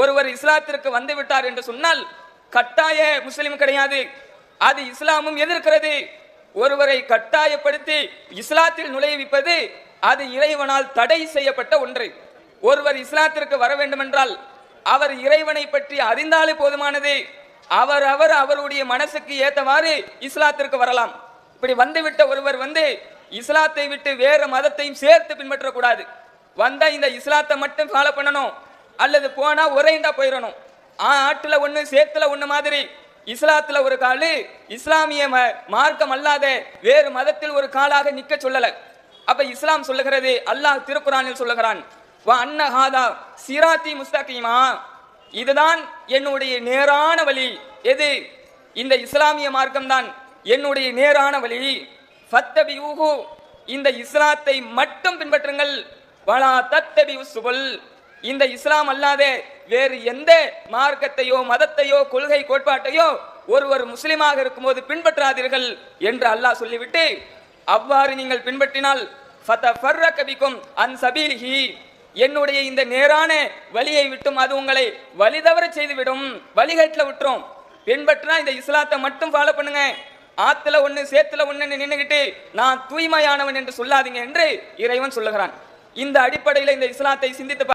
ஒருவர் இஸ்லாத்திற்கு வந்து விட்டார் என்று சொன்னால் கட்டாய முஸ்லிம் கிடையாது. அது இஸ்லாமும் எதிர்க்கிறது. ஒருவரை கட்டாயப்படுத்தி இஸ்லாத்தில் நுழைவிப்பது அது இறைவனால் தடை செய்யப்பட்ட ஒன்று. ஒருவர் இஸ்லாத்திற்கு வர வேண்டுமென்றால் அவர் இறைவனை பற்றி அறிந்தாலே போதுமானது. அவர் அவர் அவருடைய மனசுக்கு ஏத்தவாறு இஸ்லாத்திற்கு வரலாம். இப்படி வந்துவிட்ட ஒருவர் வந்து இஸ்லாத்தை விட்டு வேற மதத்தையும் சேர்த்து பின்பற்றக்கூடாது. வந்தால் இந்த இஸ்லாத்தை மட்டும் ஃபாலோ பண்ணணும். அல்லது போனால் உறைந்தா போயிடணும் ஆ, ஒன்று சேத்துல ஒன்று மாதிரி. இஸ்லாத்துல ஒரு காலு இஸ்லாமிய ம- மார்க்கம் அல்லாத வேறு மதத்தில் ஒரு காலாக நிற்க சொல்லலை. அப்ப இஸ்லாம் சொல்லுகிறது அல்லாஹ் திருக்குறானில் சொல்லுகிறான் வா அன்ன ஹாதா சிராத்தி முஸ்தகிமா. இதுதான் என்னுடைய நேரான வழி. எது? இந்த இஸ்லாமிய மார்க்கம் தான் என்னுடைய நேரான வழி. ஃபத்தபி ஊஹு இந்த இஸ்லாத்தை மட்டும் பின்பற்றுங்கள். வலா தத்தபி சுபல். இந்த இஸ்லாம் அல்லாத வேறு எந்த மார்க்கத்தையோ மதத்தையோ கொள்கை கோட்பாட்டையோ ஒருவர் முஸ்லிமாக இருக்கும்போது பின்பற்றாதீர்கள் என்று அல்லாஹ் சொல்லிவிட்டு அவ்வாறு நீங்கள் பின்பற்றினால் அன் சபீலிஹி என்னுடைய இந்த நேரான வழியை விட்டும் அது உங்களை வழிதவற செய்துவிடும் வழிகட்டில் விட்டுரும். பின்பற்றினா இந்த இஸ்லாத்தை மட்டும் ஃபாலோ பண்ணுங்க. ஆத்துல ஒண்ணு சேத்துல ஒண்ணு நின்னுகிட்டு நான் தூய்மையானவன் என்று சொல்லாதீங்க என்று இறைவன் சொல்லுகிறான். இந்த அடிப்படையில் இந்த இஸ்லாத்தை சிந்தித்து